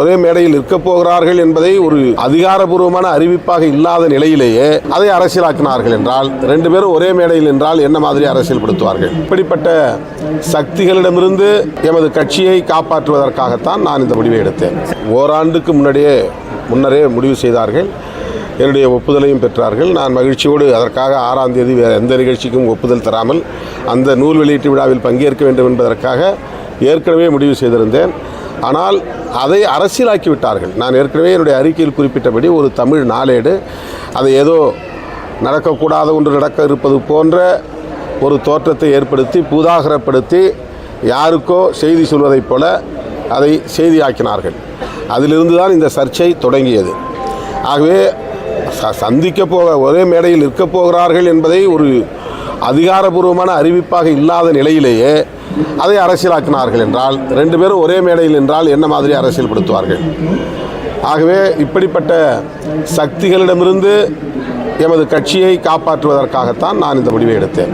ஒரே மேடையில் இருக்கப் போகிறார்கள் என்பதை ஒரு அதிகாரபூர்வமான அறிவிப்பாக இல்லாத நிலையிலேயே அதை அரசியலாக்கினார்கள் என்றால் ரெண்டு பேரும் ஒரே மேடையில் என்றால் என்ன மாதிரி அரசியல்படுத்துவார்கள்? இப்படிப்பட்ட சக்திகளிடமிருந்து எமது கட்சியை காப்பாற்றுவதற்காகத்தான் நான் இந்த முடிவை எடுத்தேன். ஓராண்டுக்கு முன்னாடியே முன்னரே முடிவு செய்தார்கள். என்னுடைய ஒப்புதலையும் பெற்றார்கள். நான் மகிழ்ச்சியோடு அதற்காக ஆறாம் தேதி வேறு எந்த நிகழ்ச்சிக்கும் ஒப்புதல் தராமல் அந்த நூல் வெளியீட்டு விழாவில் பங்கேற்க வேண்டும் என்பதற்காக ஏற்கனவே முடிவு செய்திருந்தேன். ஆனால் அதை அரசியலாக்கி விட்டார்கள் நான் ஏற்கனவே என்னுடைய அறிக்கையில் குறிப்பிட்டபடி ஒரு தமிழ் நாளேடு அதை ஏதோ நடக்கக்கூடாத ஒன்று நடக்க இருப்பது போன்ற ஒரு தோற்றத்தை ஏற்படுத்தி பூதாகரப்படுத்தி யாருக்கோ செய்தி சொல்வதைப் போல அதை செய்தியாக்கினார்கள். அதிலிருந்து தான் இந்த சர்ச்சை தொடங்கியது. ஆகவே ச- சந்திக்க போக ஒரே மேடையில் நிற்கப் போகிறார்கள் என்பதை ஒரு அதிகாரபூர்வமான அறிவிப்பாக இல்லாத நிலையிலேயே அதை அரசியலாக்கினார்கள் என்றால் ரெண்டு பேரும் ஒரே மேடையில் என்றால் என்ன மாதிரி அரசியல்படுத்துவார்கள்? ஆகவே இப்படிப்பட்ட சக்திகளிடமிருந்து எமது கட்சியை காப்பாற்றுவதற்காகத்தான் நான் இந்த முடிவை எடுத்தேன்.